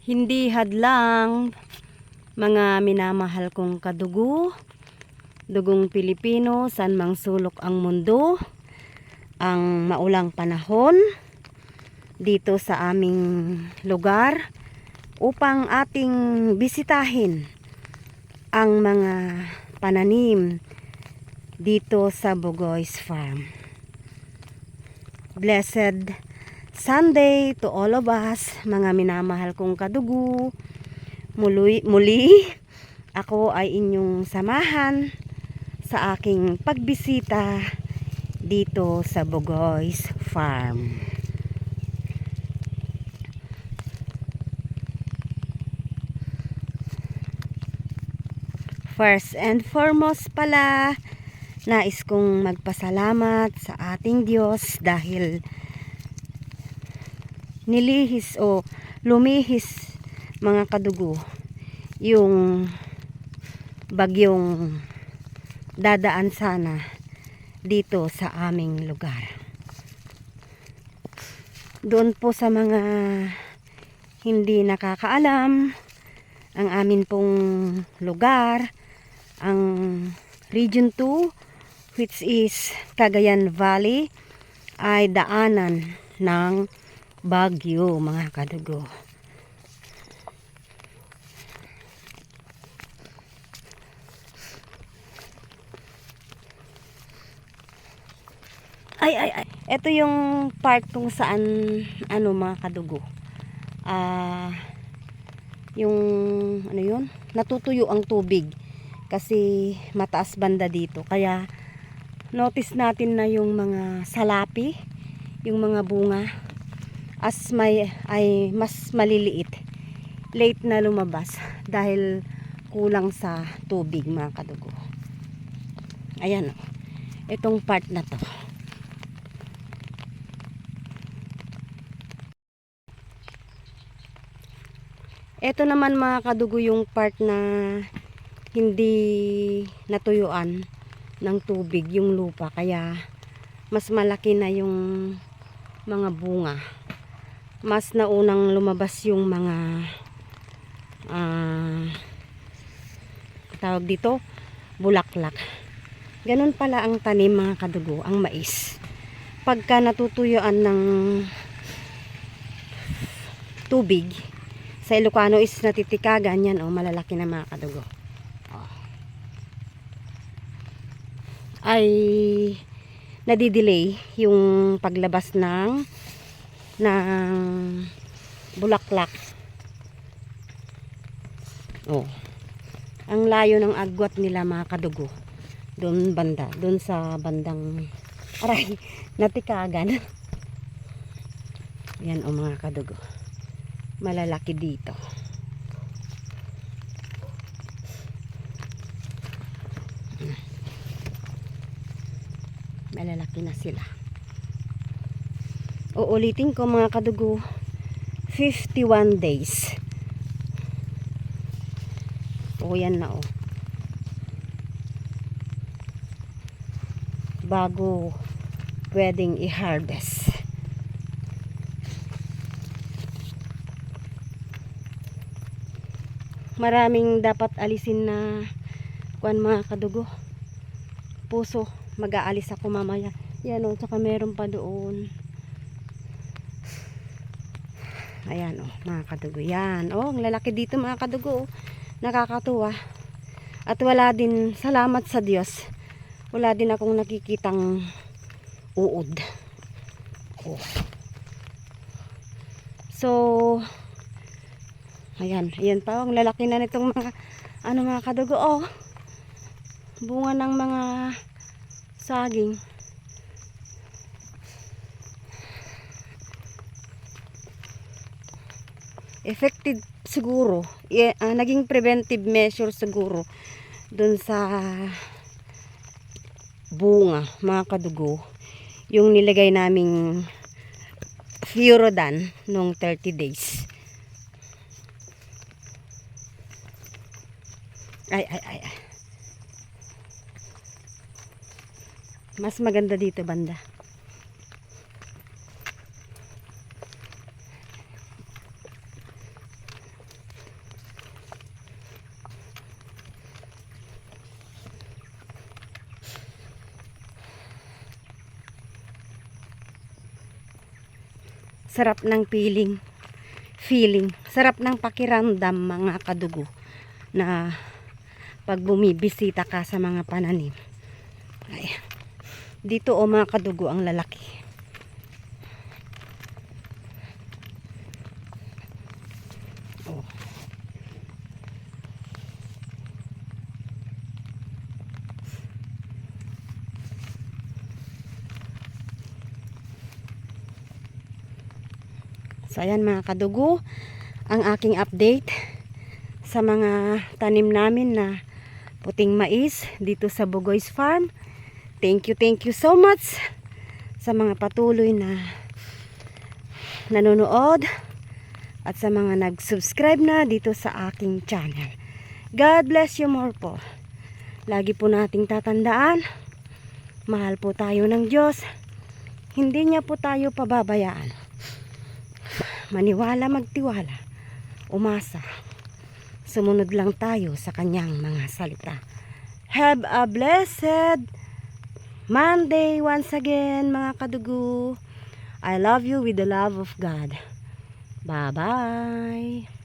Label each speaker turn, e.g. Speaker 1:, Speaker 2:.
Speaker 1: Hindi hadlang mga minamahal kong kadugo, dugong Pilipino, san mang sulok ang mundo, ang maulang panahon dito sa aming lugar upang ating bisitahin ang mga pananim dito sa Bugoy's Farm. Blessed Sunday to all of us, mga minamahal kong kadugo. Muli, muli ako ay inyong samahan sa aking pagbisita dito sa Bugoy's Farm. First and foremost pala, nais kong magpasalamat sa ating Diyos dahil nilihis o lumihis mga kadugo yung bagyong dadaan sana dito sa aming lugar. Doon po sa mga hindi nakakaalam, ang amin pong lugar, ang Region 2, which is Cagayan Valley, ay daanan ng Bagyo, mga kadugo. Ay, ay, ay. Ito yung part kung saan, ano, mga kadugo. Ah, yung, ano yun? Natutuyo ang tubig. Kasi mataas banda dito. Kaya, notice natin na yung mga salapi, yung mga bunga, as may, ay mas maliliit. Late na lumabas dahil kulang sa tubig mga kadugo. Ayan, oh. itong part na to. Ito naman mga kadugo yung part na hindi natuyuan ng tubig yung lupa kaya mas malaki na yung mga bunga. Mas naunang lumabas yung mga ah tawag dito bulaklak. Ganun pala ang tanim mga kadugo, ang mais. Pagka natutuyuan ng tubig, sa Ilocano is natitikagan yan, oh, malalaki na mga kadugo. Oh. Ay nadidelay yung paglabas ng ng bulaklak. Oh. Ang layo ng agwat nila mga kadugo. Doon banda, doon sa bandang aray, natikagan. Yan o mga kadugo malalaki dito. Malalaki na sila. Uulitin ko mga kadugo, 51 days. O yan na o. Bago pwedeng i-harvest. maraming dapat alisin na kuan mga kadugo puso mag-aalis ako mamaya yan o tsaka meron pa doon ayan o mga kadugo yan o ang lalaki dito mga kadugo nakakatuwa at wala din salamat sa Diyos wala din akong nakikitang uod oh. so Ayan, ayan pa. Ang lalaki na nitong mga, ano mga kadugo. Oh, bunga ng mga saging. Effective siguro. I, ah, naging preventive measure siguro dun sa bunga, mga kadugo. Yung nilagay naming Furodan nung 30 days. Ay, ay, ay. ay. Mas maganda dito banda. Sarap ng feeling. Feeling. Sarap ng pakiramdam mga kadugo na pag bumibisita ka sa mga pananim. Ay, dito o mga kadugo ang lalaki. Oh. So ayan mga kadugo, ang aking update sa mga tanim namin na puting mais dito sa Bugoy's Farm. Thank you, thank you so much sa mga patuloy na nanonood at sa mga nag-subscribe na dito sa aking channel. God bless you more po. Lagi po nating tatandaan, mahal po tayo ng Diyos. Hindi niya po tayo pababayaan. Maniwala, magtiwala, umasa. Sumunod lang tayo sa kanyang mga salita. Have a blessed Monday once again, mga kadugo. I love you with the love of God. Bye-bye.